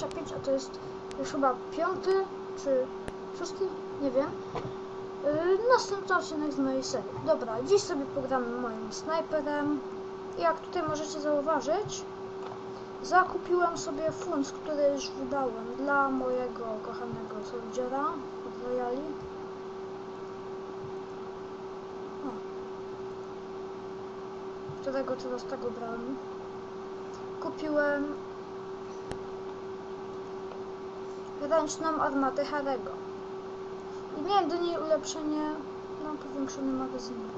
25, a to jest już chyba piąty czy szósty, nie wiem. Yy, następny odcinek z mojej serii. Dobra, dziś sobie pogramy moim snajperem. Jak tutaj możecie zauważyć, zakupiłem sobie func, który już wydałem dla mojego kochanego soldiera od Royali. Którego teraz tego brałem. Kupiłem ręczną armatę Harego. I miałem do niej ulepszenie na powiększony magazynek.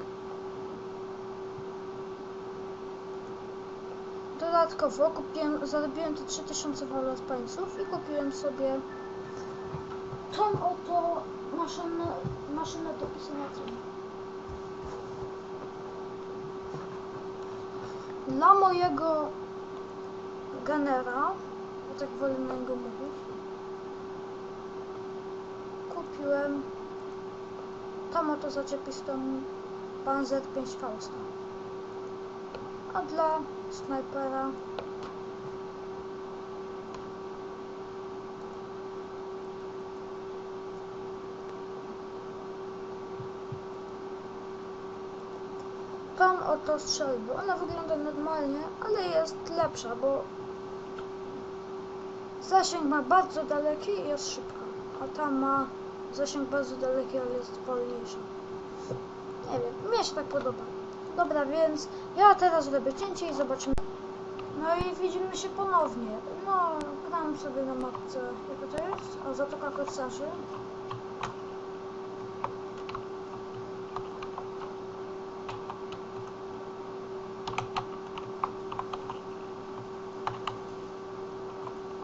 Dodatkowo kupiłem, zarobiłem te 3000 walorpańców i kupiłem sobie tą oto maszynę, maszynę do pisania. Dla mojego genera, bo tak wolę na niego mówić, kupiłem tą oto zaczepistą Panzer 5 Fausta. A dla snajpera tą oto strzelbę. Ona wygląda normalnie, ale jest lepsza, bo zasięg ma bardzo daleki i jest szybka, a ta ma zasięg bardzo daleki, ale jest wolniejsza. Nie wiem, mnie się tak podoba. Dobra, więc ja teraz robię cięcie i zobaczymy. No i widzimy się ponownie. No, gram sobie na mapce. Jaka to jest? O, Zatoka Korsarzy.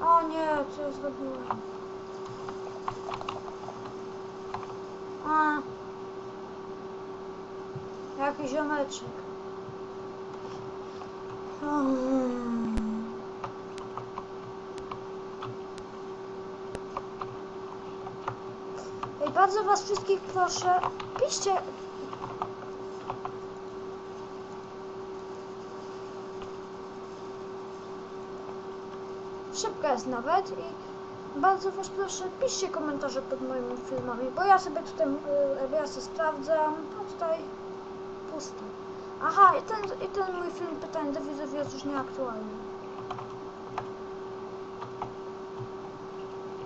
O nie, co ja zrobiłem? A. Jakiś ziomeczek. Hmm. Bardzo was wszystkich proszę, piszcie... Szybka jest nawet i bardzo was proszę, piszcie komentarze pod moimi filmami, bo ja sobie tutaj, yy, ja sobie sprawdzam, a tutaj pusto. Aha, i ten, i ten mój film pytań do widzów jest już nieaktualny.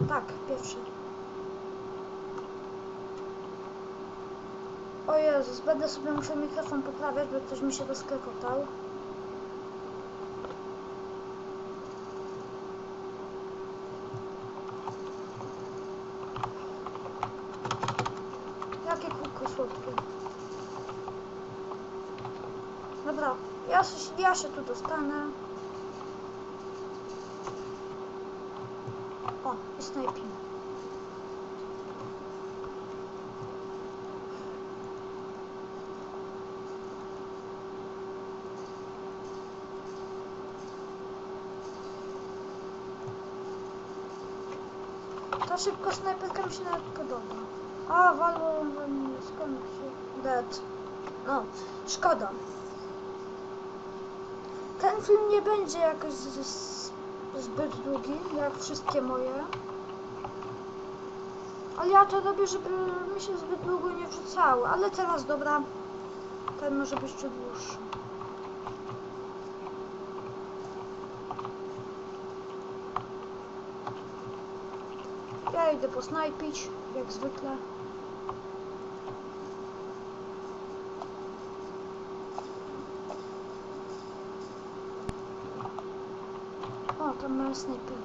Tak, pierwszy. O Jezus, będę sobie musiał mikrofon poprawiać, bo ktoś mi się rozklekotał. Dobra, ja, się- ja się tu dostanę. O, i snajping. Ta szybko snajperka mi się nawet podoba. A, walą we mnie, skąd się... Dead. No, szkoda. Ten film nie będzie jakoś z, z, zbyt długi, jak wszystkie moje. Ale ja to robię, żeby mi się zbyt długo nie wrzucały. Ale teraz, dobra, ten może być jeszcze dłuższy. Ja idę posnajpić, jak zwykle. O, tam mają snajpera.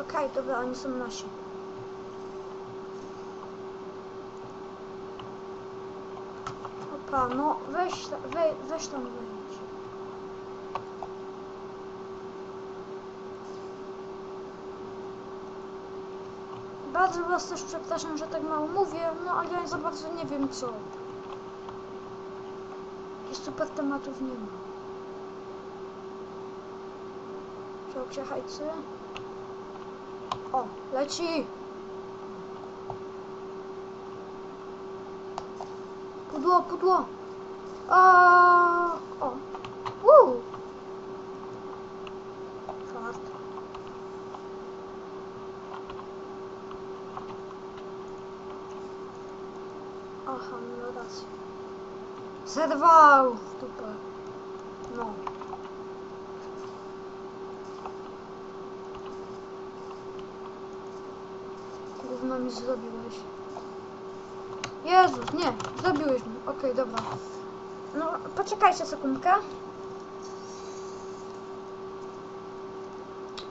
Okej, dobra, oni są nasi. Opa, no weź, ta- we, weź tam wejdź. bardzo was też przepraszam, że tak mało mówię, no ale ja za bardzo nie wiem co. I super tematów nie ma. Przełkcie hajcy. O, leci! Pudło, pudło! O, o. Uuu. Aha, no rację. Zerwał w dupę. No. Gówno mi zrobiłeś. Jezus, nie, zabiłeś mnie. Okej, dobra. No, poczekajcie sekundkę.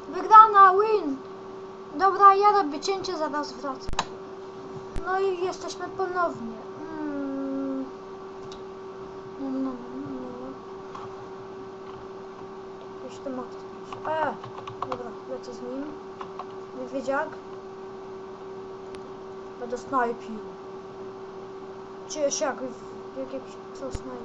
Wygrana, win! Dobra, ja robię cięcie, zaraz wracam. No i jesteśmy ponownie. No, no, no. Gdzieś to ma coś. E, dobra, lecę z nim. Niedźwiedziak. Będę snajpił. Się jak, jak jakiś co snajp.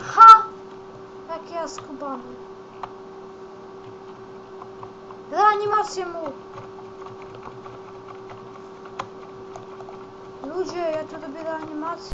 Ha! Jak ja skubany. Reanimację mu! Ludzie, ja tu robię reanimację.